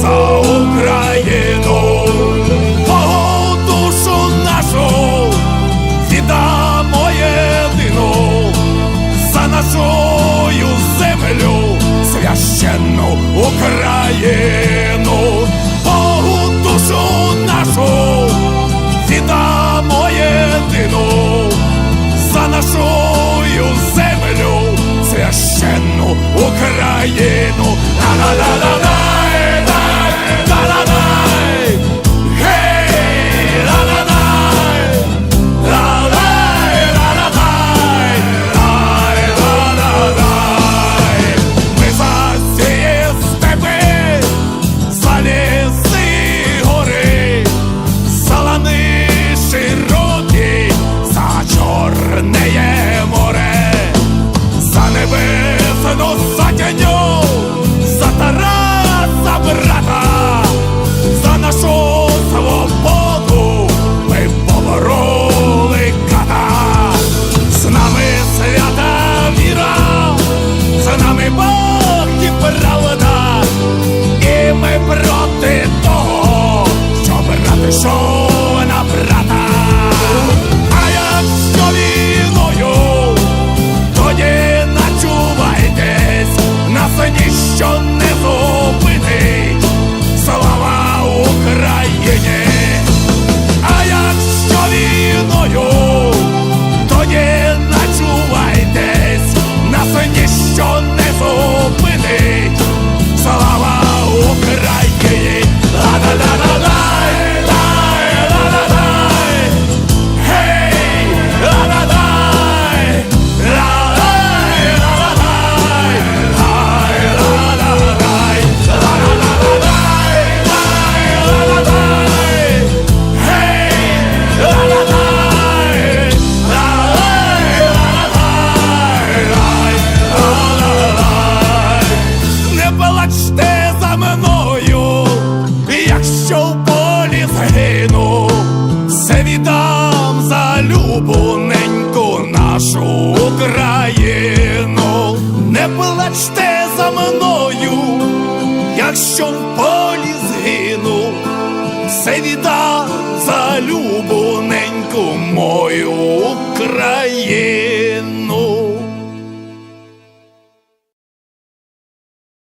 за Україну, Богу душу нашу віддамо єдину за нашою землю, священну Україну, Богу душу нашу віддамо єдину за нашою землю, священну Україну. Ла-ла-ла-ла-лай, ніщо не віддам за любоненьку нашу Україну. Не плачте за мною, якщо в полі згину, все віддам за любоненьку мою Україну.